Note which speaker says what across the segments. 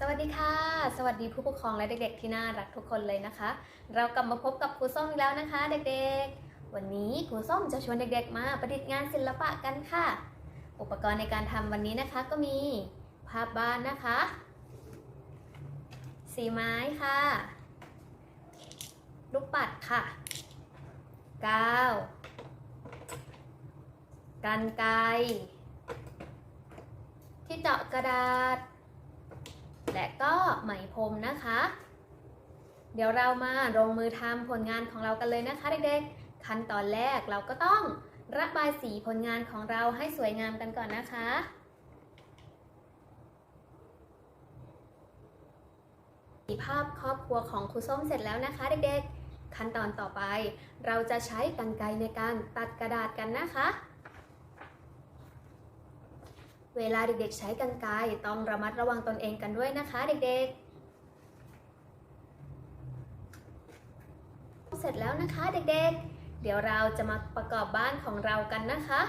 Speaker 1: สวัสดีค่ะ สวัสดีผู้ปกครองและเด็กๆ ที่น่ารักทุกคนเลยนะคะ เรากลับมาพบกับครูส้มอีกแล้วนะคะ เด็กๆ วันนี้ครูส้มจะชวนเด็กๆ มาประดิษฐ์งานศิลปะกันค่ะ อุปกรณ์ในการทำวันนี้นะคะก็มีภาพบ้านนะคะ สีไม้ค่ะ ลูกปัดค่ะกาวกันไกรที่เจาะกระดาษ และก็ไหมพรมนะคะ เดี๋ยวเรามาลงมือทำผลงานของเรากันเลยนะคะเด็กๆ ขั้นตอนแรกเราก็ต้องระบายสีผลงานของเราให้สวยงามกันก่อนนะคะมีภาพครอบครัวของครูส้มเสร็จแล้วนะคะ เด็กๆ ขั้นตอนต่อไป เราจะใช้กรรไกรในการตัดกระดาษกันนะคะ เวลาเด็กๆใช้กรรไกรต้องระมัดระวังตนเองกันด้วยนะคะ เด็กๆ เสร็จแล้วนะคะเด็กๆ เดี๋ยวเราจะมาประกอบบ้านของเรากันนะคะ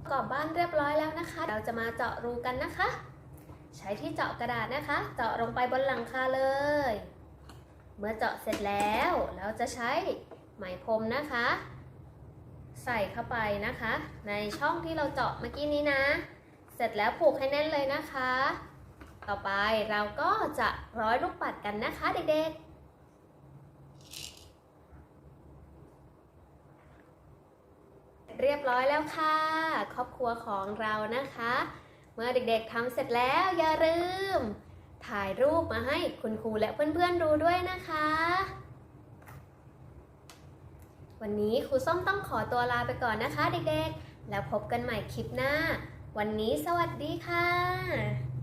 Speaker 1: ประกอบบ้านเรียบร้อยแล้วนะคะ เราจะมาเจาะรูกันนะคะ ใช้ที่เจาะกระดาษนะคะ เจาะลงไปบนหลังคาเลย เมื่อเจาะเสร็จแล้ว เราจะใช้ไหมพรมนะคะ ใส่เข้าไปนะคะ ในช่องที่เราเจาะเมื่อกี้นี้นะ เสร็จแล้วผูกให้แน่นเลยนะคะ ต่อไปเราก็จะร้อยลูกปัดกันนะคะเด็กๆเรียบร้อยแล้วค่ะ ครอบครัวของเรานะคะ เมื่อเด็กๆทำเสร็จแล้วอย่าลืม ถ่ายรูปมาให้คุณครูและเพื่อนๆดูด้วยนะคะ วันนี้ครูส้มต้องขอตัวลาไปก่อนนะคะเด็กๆ แล้วพบกันใหม่คลิปหน้า วันนี้สวัสดีค่ะ